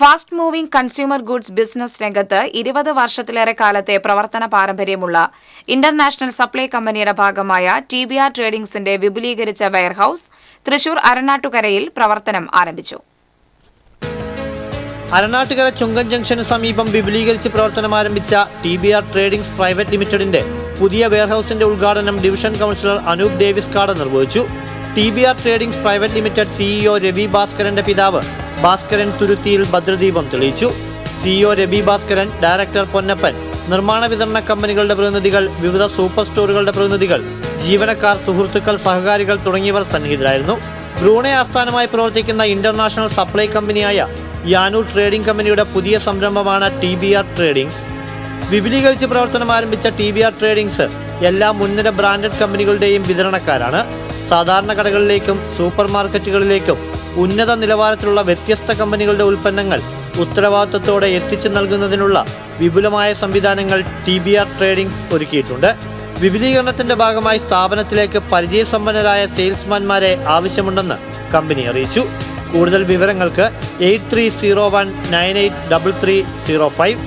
Fast moving consumer goods business രംഗത്ത് ഇരുപത് വർഷത്തിലേറെ കാലത്തെ പ്രവർത്തന പാരമ്പര്യമുള്ള ഇന്റർനാഷണൽ സപ്ലൈ കമ്പനിയുടെ ഭാഗമായ ടി ബി ആർ ട്രേഡിംഗ്സിന്റെ വിപുലീകരിച്ച വെയർഹൌസ് തൃശൂർ അരനാട്ടുകരയിൽ പ്രവർത്തനം ആരംഭിച്ചു. അരനാട്ടുകര ചുങ്കൻ ജംഗ്ഷന് സമീപം വിപുലീകരിച്ച് പ്രവർത്തനം ആരംഭിച്ച T B R tradings private ലിമിറ്റഡിന്റെ പുതിയ വെയർഹൌസിന്റെ ഉദ്ഘാടനം ഡിവിഷൻ കൗൺസിലർ അനൂപ് ഡേവിസ് കാട് നിർവഹിച്ചു. T B R tradings private limited CEO Ravi ഭാസ്കരന്റെ പിതാവ് ഭാസ്കരൻ തുരുത്തിയിൽ ഭദ്രദീപം തെളിയിച്ചു. CEO Rabi Bhaskaran director Ponnappan. നിർമ്മാണ വിതരണ കമ്പനികളുടെ പ്രതിനിധികൾ വിവിധ സൂപ്പർ സ്റ്റോറുകളുടെ പ്രതിനിധികൾ ജീവനക്കാർ സുഹൃത്തുക്കൾ സഹകാരികൾ തുടങ്ങിയവർ സന്നിഹിതരായിരുന്നു. ബ്രൂണെ ആസ്ഥാനമായി പ്രവർത്തിക്കുന്ന ഇന്റർനാഷണൽ സപ്ലൈ കമ്പനിയായ യാനു ട്രേഡിംഗ് കമ്പനിയുടെ പുതിയ സംരംഭമാണ് ടി ബി ആർ ട്രേഡിംഗ്സ്. വിപുലീകരിച്ച് പ്രവർത്തനം ആരംഭിച്ച ടി ബി ആർ ട്രേഡിംഗ്സ് എല്ലാ മുൻനിര ബ്രാൻഡഡ് കമ്പനികളുടെയും വിതരണക്കാരാണ്. സാധാരണ കടകളിലേക്കും സൂപ്പർ മാർക്കറ്റുകളിലേക്കും ഉന്നത നിലവാരത്തിലുള്ള വ്യത്യസ്ത കമ്പനികളുടെ ഉൽപ്പന്നങ്ങൾ ഉത്തരവാദിത്തത്തോടെ എത്തിച്ചു നൽകുന്നതിനുള്ള വിപുലമായ സംവിധാനങ്ങൾ ടി ബി ആർ ട്രേഡിംഗ്സ് ഒരുക്കിയിട്ടുണ്ട്. വിപുലീകരണത്തിന്റെ ഭാഗമായി സ്ഥാപനത്തിലേക്ക് പരിചയസമ്പന്നരായ സെയിൽസ്മാൻമാരെ ആവശ്യമുണ്ടെന്ന് കമ്പനി അറിയിച്ചു. കൂടുതൽ വിവരങ്ങൾക്ക് eight three zero one nine eight double three zero five